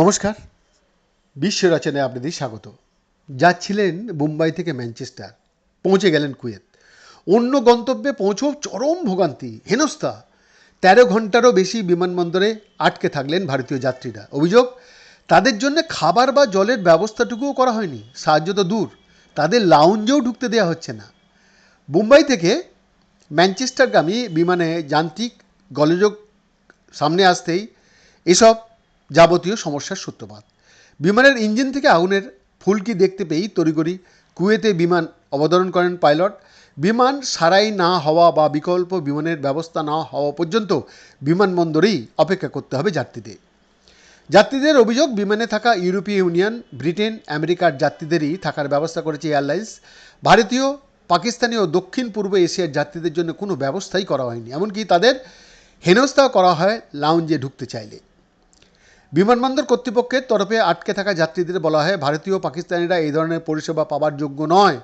নমস্কার। বিশ্ব রচনায় আপনাদের স্বাগত। যাচ্ছিলেন মুম্বাই থেকে ম্যানচেস্টার, পৌঁছে গেলেন কুয়েত। অন্য গন্তব্যে পৌঁছেও চরম ভোগান্তি, হেনস্থা। তেরো ঘন্টারও বেশি বিমানবন্দরে আটকে থাকলেন ভারতীয় যাত্রীরা। অভিযোগ, তাদের জন্য খাবার বা জলের ব্যবস্থাটুকুও করা হয়নি। সাহায্য তো দূর, তাদের লাউঞ্জেও ঢুকতে দেওয়া হচ্ছে না। মুম্বাই থেকে ম্যানচেস্টারগামী বিমানে যান্ত্রিক গলযোগ সামনে আসতেই এসব যাবতীয় সমস্যার সূত্রপাত। বিমানের ইঞ্জিন থেকে আগুনের ফুলকি দেখতে পেয়েই তড়িগড়ি কুয়েতে বিমান অবতরণ করেন পাইলট। বিমান সারাই না হওয়া বা বিকল্প বিমানের ব্যবস্থা না হওয়া পর্যন্ত বিমানবন্দরেই অপেক্ষা করতে হবে যাত্রীদের। যাত্রীদের অভিযোগ, বিমানে থাকা ইউরোপীয় ইউনিয়ন, ব্রিটেন, আমেরিকার যাত্রীদেরই থাকার ব্যবস্থা করেছে এয়ারলাইন্স। ভারতীয়, পাকিস্তানি ও দক্ষিণ পূর্ব এশিয়ার যাত্রীদের জন্য কোনো ব্যবস্থাই করা হয়নি। এমনকি তাদের হেনস্থা করা হয়, লাউঞ্জে ঢুকতে চাইলে। বিমানবন্দর কর্তৃপক্ষের তরফে আটকে থাকা যাত্রীদের বলা হয়, ভারতীয় পাকিস্তানিরা এই ধরনের পরিষেবা পাওয়ার যোগ্য নয়।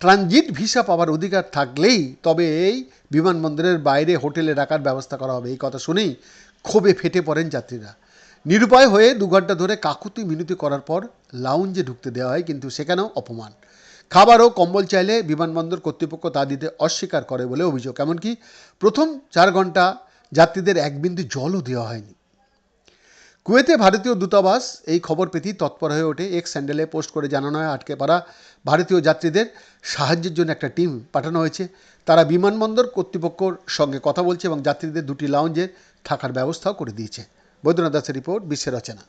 ট্রানজিট ভিসা পাওয়ার অধিকার থাকলেই তবে এই বিমানবন্দরের বাইরে হোটেলে রাখার ব্যবস্থা করা হবে। এই কথা শুনেই ক্ষোভে ফেটে পড়েন যাত্রীরা। নিরুপায় হয়ে দু ঘণ্টা ধরে কাকুতি মিনতি করার পর লাউঞ্জে ঢুকতে দেওয়া হয়, কিন্তু সেখানেও অপমান। খাবার ও কম্বল চাইলে বিমানবন্দর কর্তৃপক্ষ তা দিতে অস্বীকার করে বলে অভিযোগ। এমনকি প্রথম চার ঘণ্টা যাত্রীদের এক বিন্দু জলও দেওয়া হয়নি। কুয়েতে ভারতীয় দূতাবাস এই খবর পেতেই তৎপর হয়ে ওঠে। এক স্যান্ডেলে পোস্ট করে জানানো হয়, আটকে পড়া ভারতীয় যাত্রীদের সাহায্যের জন্য একটা টিম পাঠানো হয়েছে। তারা বিমানবন্দর কর্তৃপক্ষর সঙ্গে কথা বলছে এবং যাত্রীদের দুটি লাউঞ্জের থাকার ব্যবস্থাও করে দিয়েছে। বৈদ্যনাথ দাসের রিপোর্ট, বিশ্বের রচনা